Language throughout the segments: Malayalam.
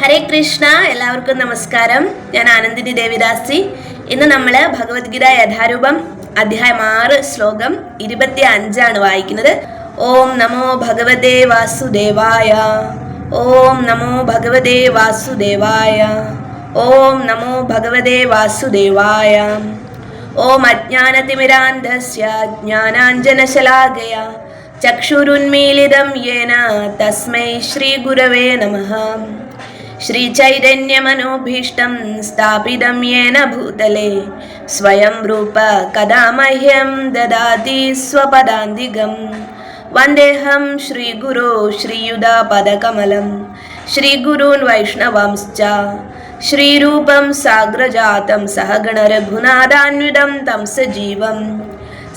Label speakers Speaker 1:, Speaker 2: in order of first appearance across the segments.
Speaker 1: ഹരേ കൃഷ്ണ എല്ലാവർക്കും നമസ്കാരം. ഞാൻ ആനന്ദിനി ദേവിദാസി. ഇന്ന് നമ്മൾ ഭഗവത്ഗീത യഥാരൂപം അധ്യായം ആറ് ശ്ലോകം ഇരുപത്തി അഞ്ചാണ് വായിക്കുന്നത്. ഓം നമോ ഭഗവതേ വാസുദേവായ. ഓം നമോ ഭഗവതേ വാസുദേവായ. ഓം നമോ ഭഗവതേ വാസുദേവായ. ഓം അജ്ഞാനതിമിരാന്ധസ്യ ജ്ഞാനാഞ്ജനശലാകയ ചക്ഷുരുന്മീലിതം യേന തസ്മൈ ശ്രീഗുരവേ നമഃ. श्रीचैतन्यमनोभीष्टं स्थापितं येन भूतले स्वयं रूप कदा मह्यं ददाति स्वपदान्तिकं वन्देऽहं श्रीगुरो श्रीयुधापदकमलं श्रीगुरून् वैष्णवांश्च श्रीरूपं साग्रजातं सहगणरघुनादान्वितं तं सजीवं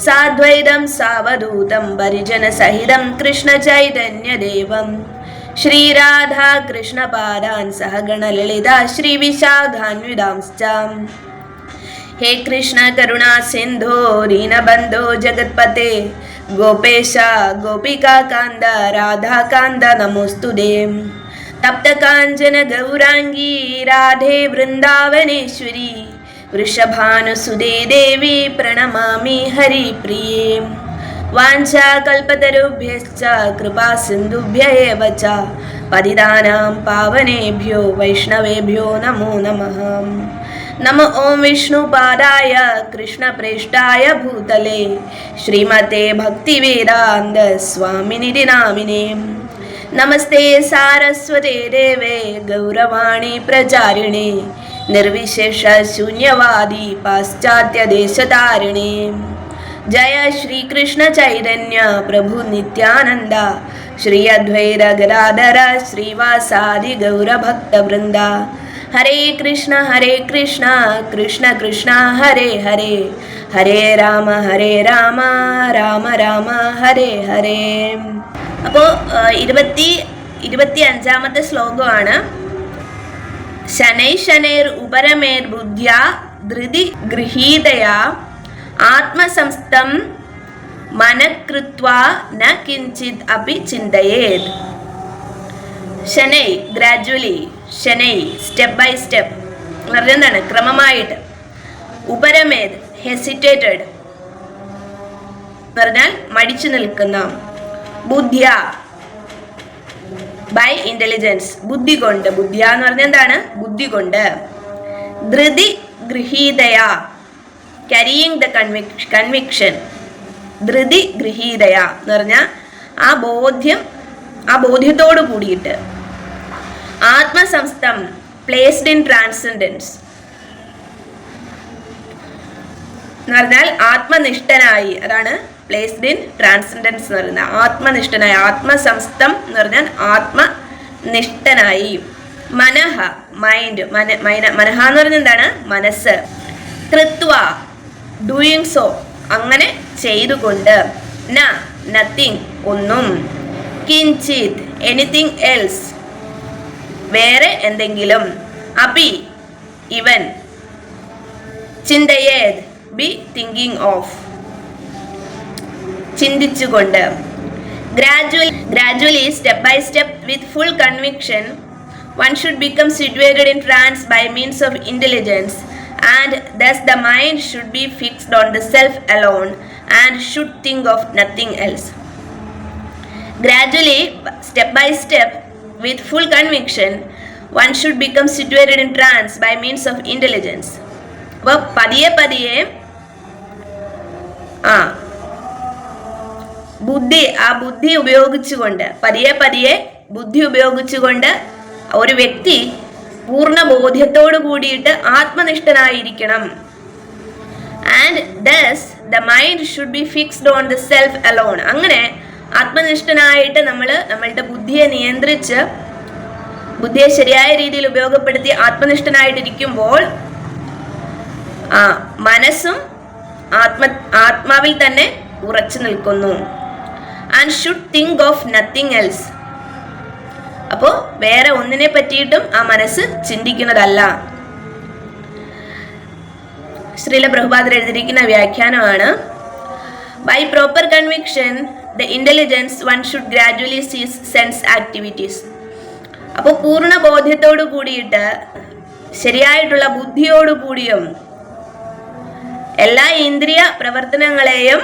Speaker 1: साद्वैतं सावधूतं परिजनसहितं कृष्णचैतन्यदेवम् श्रीराधाकृष्णपादान् सह गणललिता श्रीविशाखान्विदांश्च। हे कृष्ण करुणा सिन्धो रीनबन्धो जगत्पते। गोपेश गोपिका कान्द राधाकान्द नमोऽस्तु दे। तप्तकाञ्चन गौराङ्गी राधे वृन्दावनेश्वरी। वृषभानुसुदे देवी प्रणमामि हरिप्रिये। वाञ्छाकल्पतरुभ्यश्च कृपा सिन्धुभ्य एव च पतितानां पावनेभ्यो वैष्णवेभ्यो नमो नमः। नम ॐ विष्णुपादाय कृष्णप्रेष्ठाय भूतले श्रीमते भक्तिवेदान्तस्वामिनिधि नामिने नमस्ते सारस्वते देवे गौरवाणी प्रचारिणे निर्विशेषशून्यवादी पाश्चात्यदेशतारिणे ಜಯ ಶ್ರೀಕೃಷ್ಣ ചൈതന്യ പ്രഭു ನಿತ್ಯಾನಂದ ശ്രീ ಅದ್ವೈರ ಗರಾಧರ ಶ್ರೀವಾಸಾದಿ ಗೌರಭಕ್ತ ವೃಂದ ಹರೇ ಕೃಷ್ಣ ಹರೇ കൃഷ്ണ ಕೃಷ್ಣ ಕೃಷ್ಣ ಹರೇ ಹರೇ ഹരേ രാമ ഹരേ രാമ രാമ രാമ ഹരേ ഹരേ അപ്പോൾ ഇരുപത്തി ഇരുപത്തി അഞ്ചാമത്തെ ശ്ലോകമാണ്. ശനൈ ശനൈർ ഉപരമേർ ബുദ്ധ്യ ധൃതി ഗൃഹീതയാ ആത്മസംസ്ഥം മനഃകൃത്വാ ന കിഞ്ചിത് അപി ചിന്തയേത്. ശനൈ ഗ്രാജുവലി ശനൈ സ്റ്റെപ്പ് ബൈ സ്റ്റെപ്പ് എന്ന് ക്രമമായിട്ട്. ഉപരമേത് ഹെസിറ്റേറ്റഡ് പറഞ്ഞാൽ മടിച്ചു നിൽക്കുന്ന. ബുദ്ധ്യ ബൈ ഇന്റലിജൻസ് ബുദ്ധി കൊണ്ട് ബുദ്ധിയ എന്ന് പറഞ്ഞാൽ എന്താണ്? ബുദ്ധി കൊണ്ട് ധൃതി ഗൃഹീതയ. ക്യാരിയിങ് ദ കൺവിക് കൺവിക്ഷൻ ധൃതി ഗൃഹീതയ എന്ന് പറഞ്ഞാൽ ആ ബോധ്യം ആ ബോധ്യത്തോട് കൂടിയിട്ട്. ആത്മസംസ്ഥം പ്ലേസ്ഡ് ഇൻ ട്രാൻസെൻഡൻസ് എന്ന് പറഞ്ഞാൽ ആത്മനിഷ്ഠനായി അതാണ് പ്ലേസ്ഡ് ഇൻ ട്രാൻസെൻഡൻസ് എന്ന് പറയുന്നത്. ആത്മനിഷ്ഠനായി ആത്മസംസ്ഥം എന്ന് പറഞ്ഞാൽ ആത്മനിഷ്ഠനായി. മനഹ മൈൻഡ് മന മൈന മനഹ എന്ന് പറഞ്ഞാൽ എന്താണ്? മനസ്സ്. കൃത്വ ഡൂയിങ് സോ അങ്ങനെ ചെയ്തുകൊണ്ട്. ന നത്തിങ് ഒന്നും. കിഞ്ചിത് എനിത്തിങ് എൽസ് വേറെ എന്തെങ്കിലും. അബി ഇവൻ. ചിന്തയേത് ബി തിങ്കിങ് ഓഫ് ചിന്തിച്ചുകൊണ്ട്. Gradual gradually step by step with full conviction one should become situated in trance by means of intelligence and thus the mind should be fixed on the self alone and should think of nothing else. Gradually, step by step, with full conviction, one should become situated in trance by means of intelligence. അപ്പോൾ പതിയെ പതിയെ ആ ബുദ്ധി ആ ബുദ്ധി ഉപയോഗിച്ചുകൊണ്ട് പതിയെ പതിയെ ബുദ്ധി ഉപയോഗിച്ചുകൊണ്ട് ഒരു വ്യക്തി പൂർണ ബോധ്യത്തോടു കൂടിയിട്ട് ആത്മനിഷ്ഠനായിരിക്കണം. And thus the mind should be fixed on the self alone അങ്ങനെ ആത്മനിഷ്ഠനായിട്ട് നമ്മൾ നമ്മളുടെ ബുദ്ധിയെ നിയന്ത്രിച്ച് ബുദ്ധിയെ ശരിയായ രീതിയിൽ ഉപയോഗപ്പെടുത്തി ആത്മനിഷ്ഠനായിട്ടിരിക്കുമ്പോൾ ആ മനസ്സും ആത്മ ആത്മാവിൽ തന്നെ ഉറച്ചു നിൽക്കുന്നു. And should think of nothing else അപ്പോൾ വേറെ ഒന്നിനെ പറ്റിയിട്ടും ആ മനസ്സ് ചിന്തിക്കുന്നതല്ല. ശ്രീല പ്രഭുപാദർ എഴുതിയിരിക്കുന്ന വ്യാഖ്യാനമാണ് by proper conviction the intelligence one should gradually cease sense activities അപ്പോൾ പൂർണ ബോധ്യത്തോടു കൂടിയിട്ട് ശരിയായിട്ടുള്ള ബുദ്ധിയോടു കൂടിയും എല്ലാ ഇന്ദ്രിയ പ്രവർത്തനങ്ങളെയും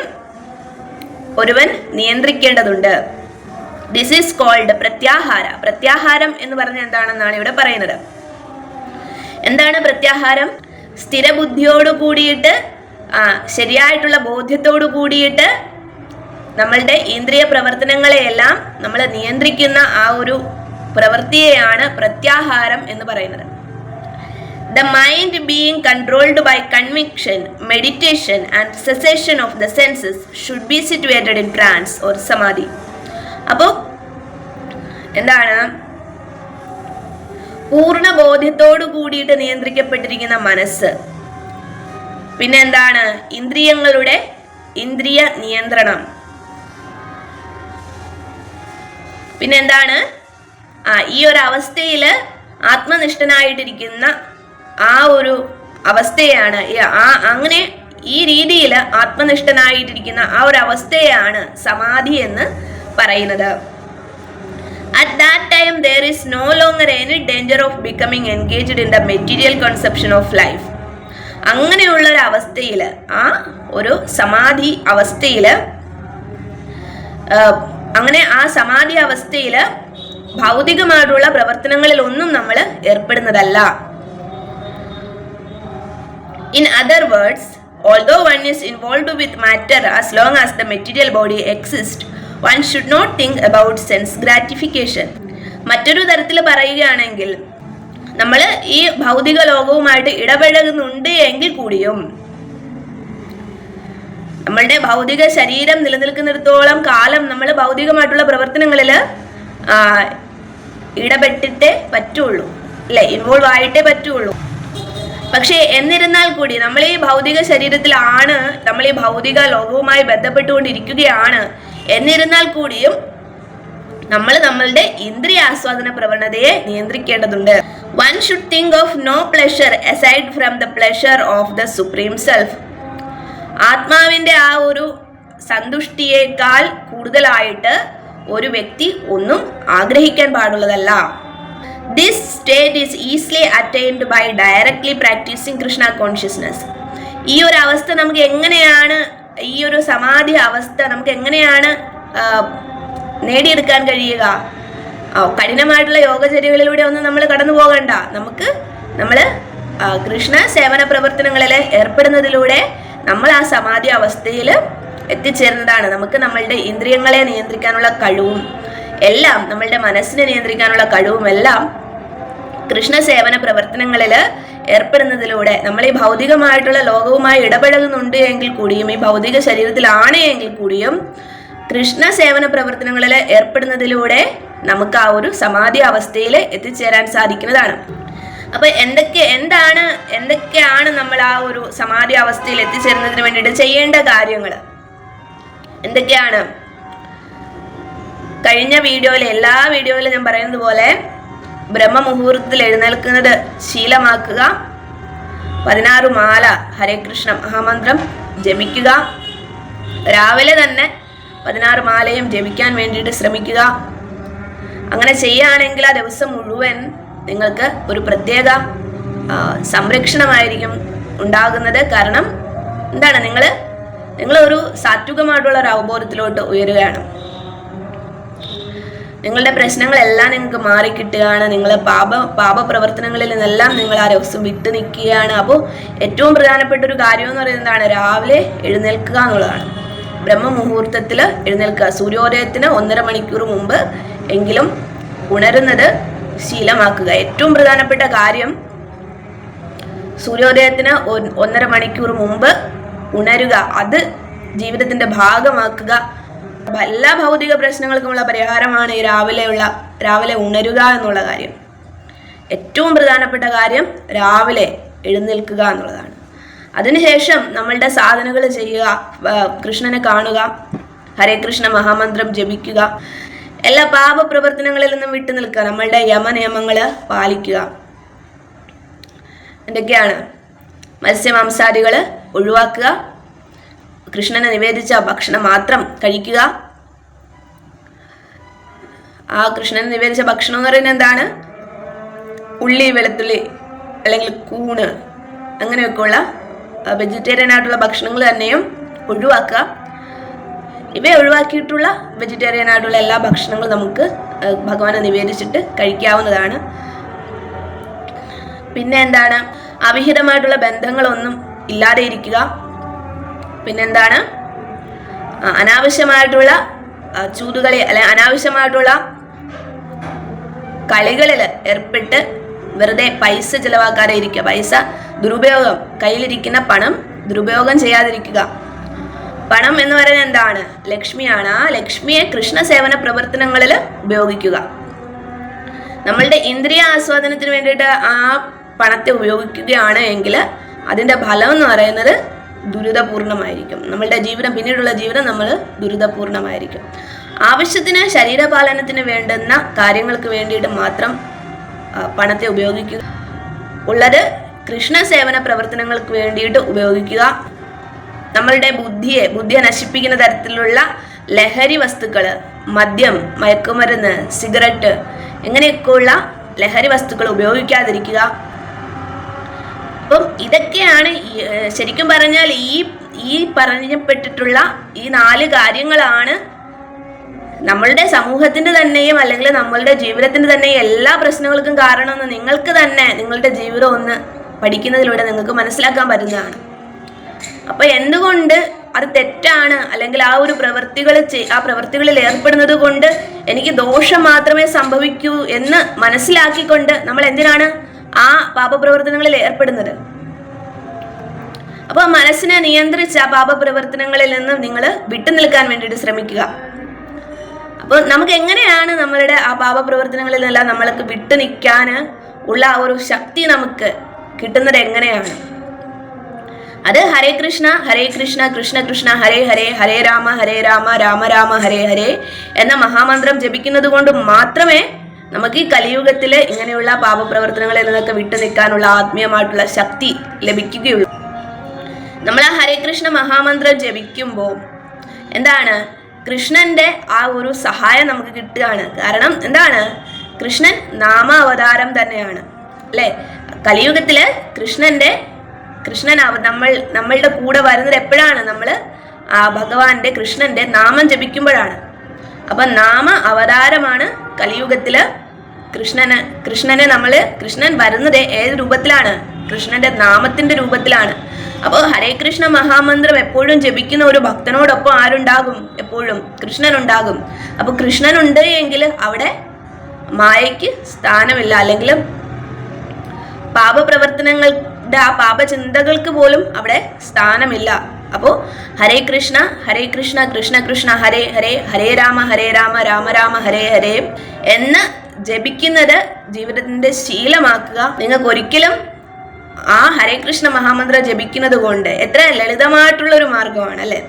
Speaker 1: ഒരുവൻ നിയന്ത്രിക്കേണ്ടതുണ്ട്. This is called pratyahara. പ്രത്യാഹാരം എന്ന് പറഞ്ഞ എന്താണെന്നാണ് ഇവിടെ പറയുന്നത്. എന്താണ് പ്രത്യാഹാരം? സ്ഥിരബുദ്ധിയോട് കൂടിയിട്ട് ആ ശരിയായിട്ടുള്ള ബോധ്യത്തോടു കൂടിയിട്ട് നമ്മളുടെ ഇന്ദ്രിയ പ്രവർത്തനങ്ങളെയെല്ലാം നമ്മൾ നിയന്ത്രിക്കുന്ന ആ ഒരു പ്രവൃത്തിയെയാണ് പ്രത്യാഹാരം എന്ന് പറയുന്നത്. The mind being controlled by conviction meditation and cessation of the senses should be situated in trance or samadhi അപ്പോൾ എന്താണ്? പൂർണ ബോധ്യത്തോടു കൂടിയിട്ട് നിയന്ത്രിക്കപ്പെട്ടിരിക്കുന്ന മനസ്സ്. പിന്നെ എന്താണ് ഇന്ദ്രിയങ്ങളുടെ ഇന്ദ്രിയ നിയന്ത്രണം. പിന്നെന്താണ്? ആ ഈ ഒരു അവസ്ഥയിൽ ആത്മനിഷ്ഠനായിട്ടിരിക്കുന്ന ആ ഒരു അവസ്ഥയാണ്. ആ അങ്ങനെ ഈ രീതിയിൽ ആത്മനിഷ്ഠനായിട്ടിരിക്കുന്ന ആ ഒരു അവസ്ഥയാണ് സമാധി എന്ന് പറയുന്നത്. At that time, there is no longer any danger of becoming engaged in the material conception of life. അങ്ങനെയുള്ള ഒരു അവസ്ഥയിൽ ആ ഒരു സമാധി അവസ്ഥയിൽ അങ്ങനെ ആ സമാധി അവസ്ഥയിൽ ഭൗതികമായിട്ടുള്ള പ്രവർത്തനങ്ങളിൽ ഒന്നും നമ്മൾ ഏർപ്പെടുന്നതല്ല in other words although one is involve with matter as long as the material body exist one should not think about sense gratification മറ്റൊരു തരത്തിൽ പറയുകയാണെങ്കിൽ നമ്മൾ ഈ ഭൗതിക ലോകവുമായിട്ട് ഇടപഴകുന്നുണ്ട് എങ്കിൽ കൂടിയും നമ്മളുടെ ഭൗതിക ശരീരം നിലനിൽക്കുന്നിടത്തോളം കാലം നമ്മൾ ഭൗതികമായിട്ടുള്ള പ്രവർത്തനങ്ങളിൽ ഇടപെട്ടിട്ടേ പറ്റുള്ളൂ. അല്ലെ? ഇൻവോൾവ് ആയിട്ടേ പറ്റുള്ളൂ. പക്ഷേ എന്നിരുന്നാൽ കൂടി നമ്മൾ ഈ ഭൗതിക ശരീരത്തിലാണ് നമ്മൾ ഈ ഭൗതിക ലോകവുമായി ബന്ധപ്പെട്ടുകൊണ്ടിരിക്കുകയാണ്. എന്നിരുന്നാൽ കൂടിയും നമ്മൾ നമ്മളുടെ ഇന്ദ്രിയ ആസ്വാദന പ്രവണതയെ നിയന്ത്രിക്കേണ്ടതുണ്ട്. One should think of no pleasure aside from the pleasure of the supreme self ആത്മാവിന്റെ ആ ഒരു സന്തുഷ്ടിയേക്കാൾ കൂടുതലായിട്ട് ഒരു വ്യക്തി ഒന്നും ആഗ്രഹിക്കാൻ പാടുള്ളതല്ല. This state is easily attained by directly practicing Krishna consciousness ഈ ഒരു അവസ്ഥ നമുക്ക് എങ്ങനെയാണ് ഈ ഒരു സമാധി അവസ്ഥ നമുക്ക് എങ്ങനെയാണ് നേടിയെടുക്കാൻ കഴിയുക? കഠിനമായിട്ടുള്ള യോഗചര്യകളിലൂടെ ഒന്നും നമ്മൾ കടന്നു പോകണ്ട. നമുക്ക് നമ്മൾ കൃഷ്ണ സേവന പ്രവർത്തനങ്ങളിൽ ഏർപ്പെടുന്നതിലൂടെ നമ്മൾ ആ സമാധി അവസ്ഥയിൽ എത്തിച്ചേരുന്നതാണ് നമുക്ക് നമ്മളുടെ ഇന്ദ്രിയങ്ങളെ നിയന്ത്രിക്കാനുള്ള കഴിവും എല്ലാം നമ്മളുടെ മനസ്സിനെ നിയന്ത്രിക്കാനുള്ള കഴിവും എല്ലാം കൃഷ്ണ സേവന പ്രവർത്തനങ്ങളിൽ ഏർപ്പെടുന്നതിലൂടെ നമ്മൾ ഈ ഭൗതികമായിട്ടുള്ള ലോകവുമായി ഇടപഴകുന്നുണ്ട് എങ്കിൽ കൂടിയും ഈ ഭൗതിക ശരീരത്തിലാണ് എങ്കിൽ കൂടിയും കൃഷ്ണ സേവന പ്രവർത്തനങ്ങളിൽ ഏർപ്പെടുന്നതിലൂടെ നമുക്ക് ആ ഒരു സമാധി അവസ്ഥയിൽ എത്തിച്ചേരാൻ സാധിക്കുന്നതാണ്. അപ്പൊ എന്തൊക്കെ എന്താണ് എന്തൊക്കെയാണ് നമ്മൾ ആ ഒരു സമാധി അവസ്ഥയിൽ എത്തിച്ചേരുന്നതിന് വേണ്ടിയിട്ട് ചെയ്യേണ്ട കാര്യങ്ങൾ? എന്തൊക്കെയാണ്? കഴിഞ്ഞ വീഡിയോയിൽ എല്ലാ വീഡിയോയിലും ഞാൻ പറയുന്നത് പോലെ ബ്രഹ്മമുഹൂർത്തത്തിൽ എഴുന്നേൽക്കുന്നത് ശീലമാക്കുക. പതിനാറ് മാല ഹരേ ഹരേകൃഷ്ണ മഹാമന്ത്രം ജപിക്കുക. രാവിലെ തന്നെ പതിനാറ് മാലയും ജപിക്കാൻ വേണ്ടിയിട്ട് ശ്രമിക്കുക. അങ്ങനെ ചെയ്യുകയാണെങ്കിൽ ആ ദിവസം മുഴുവൻ നിങ്ങൾക്ക് ഒരു പ്രത്യേക സംരക്ഷണമായിരിക്കും ഉണ്ടാകുന്നത്. കാരണം എന്താണ് നിങ്ങൾ നിങ്ങൾ ഒരു സാത്വികമായിട്ടുള്ള ഒരു അവബോധത്തിലോട്ട് ഉയരുകയാണ്. നിങ്ങളുടെ പ്രശ്നങ്ങളെല്ലാം നിങ്ങൾക്ക് മാറിക്കിട്ടുകയാണ് നിങ്ങളെ പാപ പാപപ്രവർത്തനങ്ങളിൽ നിന്നെല്ലാം നിങ്ങൾ ആ ദിവസം വിട്ടു നിൽക്കുകയാണ്. അപ്പോൾ ഏറ്റവും പ്രധാനപ്പെട്ട ഒരു കാര്യം എന്ന് പറയുന്നതാണ് രാവിലെ എഴുന്നേൽക്കുക എന്നുള്ളതാണ്. ബ്രഹ്മമുഹൂർത്തത്തിൽ എഴുന്നേൽക്കുക. സൂര്യോദയത്തിന് ഒന്നര മണിക്കൂർ മുമ്പ് എങ്കിലും ഉണരുന്നത് ശീലമാക്കുക. ഏറ്റവും പ്രധാനപ്പെട്ട കാര്യം സൂര്യോദയത്തിന് ഒന്നര മണിക്കൂർ മുമ്പ് ഉണരുക. അത് ജീവിതത്തിന്റെ ഭാഗമാക്കുക. എല്ലാ ഭൗതിക പ്രശ്നങ്ങൾക്കുമുള്ള പരിഹാരമാണ് ഈ രാവിലെയുള്ള രാവിലെ ഉണരുക എന്നുള്ള കാര്യം. ഏറ്റവും പ്രധാനപ്പെട്ട കാര്യം രാവിലെ എഴുന്നേൽക്കുക എന്നുള്ളതാണ്. അതിനുശേഷം നമ്മളുടെ സാധനകൾ ചെയ്യുക കൃഷ്ണനെ കാണുക ഹരേ കൃഷ്ണ മഹാമന്ത്രം ജപിക്കുക എല്ലാ പാപപ്രവർത്തനങ്ങളിൽ നിന്നും വിട്ടു നിൽക്കുക നമ്മളുടെ യമനിയമങ്ങൾ പാലിക്കുക. എന്തൊക്കെയാണ്? മത്സ്യമാംസാദികൾ ഒഴിവാക്കുക കൃഷ്ണനെ നിവേദിച്ച ഭക്ഷണം മാത്രം കഴിക്കുക. ആ കൃഷ്ണൻ നിവേദിച്ച ഭക്ഷണം എന്ന് പറയുന്നത് എന്താണ്? ഉള്ളി വെളുത്തുള്ളി അല്ലെങ്കിൽ കൂണ് അങ്ങനെയൊക്കെയുള്ള വെജിറ്റേറിയൻ ആയിട്ടുള്ള ഭക്ഷണങ്ങൾ തന്നെയും ഒഴിവാക്കുക. ഇവയെ ഒഴിവാക്കിയിട്ടുള്ള വെജിറ്റേറിയൻ ആയിട്ടുള്ള എല്ലാ ഭക്ഷണങ്ങളും നമുക്ക് ഭഗവാനെ നിവേദിച്ചിട്ട് കഴിക്കാവുന്നതാണ്. പിന്നെ എന്താണ്? അവിഹിതമായിട്ടുള്ള ബന്ധങ്ങളൊന്നും ഇല്ലാതെ ഇരിക്കുക. പിന്നെന്താണ്? അനാവശ്യമായിട്ടുള്ള ചൂതുകളി അല്ലെ അനാവശ്യമായിട്ടുള്ള കളികളിൽ ഏർപ്പെട്ട് വെറുതെ പൈസ ചിലവാക്കാതെ ഇരിക്കുക. പൈസ ദുരുപയോഗം കയ്യിലിരിക്കുന്ന പണം ദുരുപയോഗം ചെയ്യാതിരിക്കുക. പണം എന്ന് പറയുന്നത് എന്താണ്? ലക്ഷ്മിയാണ്. ആ ലക്ഷ്മിയെ കൃഷ്ണ സേവന പ്രവർത്തനങ്ങളിൽ ഉപയോഗിക്കുക. നമ്മളുടെ ഇന്ദ്രിയ ആസ്വാദനത്തിന് വേണ്ടിയിട്ട് ആ പണത്തെ ഉപയോഗിക്കുകയാണ് എങ്കിൽ അതിന്റെ ഫലം എന്ന് പറയുന്നത് ദുരിതപൂർണമായിരിക്കും. നമ്മളുടെ ജീവിതം പിന്നീടുള്ള ജീവിതം നമ്മൾ ദുരിതപൂർണമായിരിക്കും. ആവശ്യത്തിന് ശരീരപാലനത്തിന് വേണ്ടുന്ന കാര്യങ്ങൾക്ക് വേണ്ടിയിട്ട് മാത്രം പണത്തെ ഉപയോഗിക്കുക. ഉള്ളത് കൃഷ്ണ സേവന പ്രവർത്തനങ്ങൾക്ക് വേണ്ടിയിട്ട് ഉപയോഗിക്കുക. നമ്മളുടെ ബുദ്ധിയെ ബുദ്ധിയെ നശിപ്പിക്കുന്ന തരത്തിലുള്ള ലഹരി വസ്തുക്കൾ മദ്യം മയക്കുമരുന്ന് സിഗരറ്റ് ഇങ്ങനെയൊക്കെയുള്ള ലഹരി വസ്തുക്കൾ ഉപയോഗിക്കാതിരിക്കുക. അപ്പം ഇതൊക്കെയാണ് ശരിക്കും പറഞ്ഞാൽ ഈ ഈ പറഞ്ഞപ്പെട്ടിട്ടുള്ള ഈ നാല് കാര്യങ്ങളാണ് നമ്മളുടെ സമൂഹത്തിന്റെ തന്നെയും അല്ലെങ്കിൽ നമ്മളുടെ ജീവിതത്തിന്റെ തന്നെയും എല്ലാ പ്രശ്നങ്ങൾക്കും കാരണമെന്ന് നിങ്ങൾക്ക് തന്നെ നിങ്ങളുടെ ജീവിതം ഒന്ന് പഠിക്കുന്നതിലൂടെ നിങ്ങൾക്ക് മനസ്സിലാക്കാൻ പറ്റുന്നതാണ്. അപ്പൊ എന്തുകൊണ്ട് അത് തെറ്റാണ്? അല്ലെങ്കിൽ ആ ഒരു പ്രവൃത്തികൾ ആ പ്രവൃത്തികളിൽ ഏർപ്പെടുന്നത് കൊണ്ട് എനിക്ക് ദോഷം മാത്രമേ സംഭവിക്കൂ എന്ന് മനസ്സിലാക്കിക്കൊണ്ട് നമ്മൾ എന്തിനാണ് ആ പാപപ്രവർത്തനങ്ങളിൽ ഏർപ്പെടുന്നത്. അപ്പോൾ മനസ്സിനെ നിയന്ത്രിച്ച ആ പാപപ്രവർത്തനങ്ങളിൽ നിന്ന് നിങ്ങൾ വിട്ടു നിൽക്കാൻ വേണ്ടിയിട്ട് ശ്രമിക്കുക. അപ്പോൾ നമുക്ക് എങ്ങനെയാണ് നമ്മളുടെ ആ പാപപ്രവർത്തനങ്ങളിൽ നിന്നെല്ലാം നമ്മൾക്ക് വിട്ടു നിൽക്കാൻ ഉള്ള ഒരു ശക്തി നമുക്ക് കിട്ടുന്നത് എങ്ങനെയാണ്? അത് ഹരേ കൃഷ്ണ ഹരേ കൃഷ്ണ കൃഷ്ണ കൃഷ്ണ ഹരേ ഹരേ ഹരേ രാമ ഹരേ രാമ രാമ രാമ ഹരേ ഹരേ എന്ന മഹാമന്ത്രം ജപിക്കുന്നത് കൊണ്ട് മാത്രമേ നമുക്ക് ഈ കലിയുഗത്തിൽ ഇങ്ങനെയുള്ള പാപപ്രവർത്തനങ്ങളിൽ നിന്നൊക്കെ വിട്ടു നിൽക്കാനുള്ള ആത്മീയമായിട്ടുള്ള ശക്തി ലഭിക്കുകയുള്ളൂ. നമ്മൾ ആ ഹരികൃഷ്ണ മഹാമന്ത്രം ജപിക്കുമ്പോൾ എന്താണ്? കൃഷ്ണന്റെ ആ ഒരു സഹായം നമുക്ക് കിട്ടുകയാണ്. കാരണം എന്താണ്? കൃഷ്ണൻ നാമ അവതാരം തന്നെയാണ്. അല്ലേ? കലിയുഗത്തിൽ കൃഷ്ണന്റെ കൃഷ്ണൻ നമ്മൾ നമ്മളുടെ കൂടെ വരുന്നത് എപ്പോഴാണ്? നമ്മൾ ആ ഭഗവാന്റെ കൃഷ്ണന്റെ നാമം ജപിക്കുമ്പോഴാണ്. അപ്പൊ നാമ അവതാരമാണ് കലിയുഗത്തിൽ കൃഷ്ണന്. കൃഷ്ണനെ നമ്മൾ കൃഷ്ണൻ വരുന്നത് ഏത് രൂപത്തിലാണ്? കൃഷ്ണന്റെ നാമത്തിന്റെ രൂപത്തിലാണ്. അപ്പോൾ ഹരേ കൃഷ്ണ മഹാമന്ത്രം എപ്പോഴും ജപിക്കുന്ന ഒരു ഭക്തനോടൊപ്പം ആരുണ്ടാകും? എപ്പോഴും കൃഷ്ണൻ ഉണ്ടാകും അപ്പോൾ കൃഷ്ണൻ ഉണ്ട് എങ്കിൽ അവിടെ മായയ്ക്ക് സ്ഥാനമില്ല. അല്ലെങ്കിൽ പാപപ്രവർത്തനങ്ങളുടെ ആ പാപചിന്തകൾക്ക് പോലും അവിടെ സ്ഥാനമില്ല. അപ്പോൾ ഹരേ കൃഷ്ണ ഹരേ കൃഷ്ണ കൃഷ്ണ കൃഷ്ണ ഹരേ ഹരേ ഹരേ രാമ ഹരേ രാമ രാമ രാമ ഹരേ ഹരേ എന്ന് ജപിക്കുന്നത് ജീവിതത്തിന്റെ ശീലമാക്കുക. നിങ്ങൾക്ക് ഒരിക്കലും ആ ഹരേ കൃഷ്ണ മഹാമന്ത്ര ജപിക്കുന്നത് കൊണ്ട് എത്ര ലളിതമായിട്ടുള്ള ഒരു മാർഗമാണ് അല്ലെ?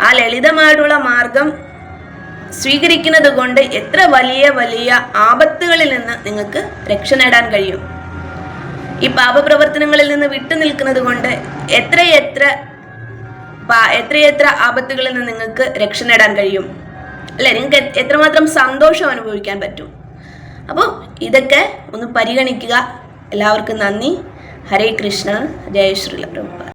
Speaker 1: ആ ലളിതമായിട്ടുള്ള മാർഗം സ്വീകരിക്കുന്നത് കൊണ്ട് എത്ര വലിയ വലിയ ആപത്തുകളിൽ നിന്ന് നിങ്ങൾക്ക് രക്ഷ നേടാൻ കഴിയും? ഈ പാപപ്രവർത്തനങ്ങളിൽ നിന്ന് വിട്ടു നിൽക്കുന്നത് കൊണ്ട് എത്രയെത്ര എത്രയെത്ര ആപത്തുകളിൽ നിന്ന് നിങ്ങൾക്ക് രക്ഷ നേടാൻ കഴിയും? അല്ലെ? നിങ്ങൾക്ക് എത്രമാത്രം സന്തോഷം അനുഭവിക്കാൻ പറ്റും? അപ്പോൾ ഇതൊക്കെ ഒന്ന് പരിഗണിക്കുക. എല്ലാവർക്കും നന്ദി. ഹരേ കൃഷ്ണ. ജയ ശ്രീല പ്രഭുപാദ്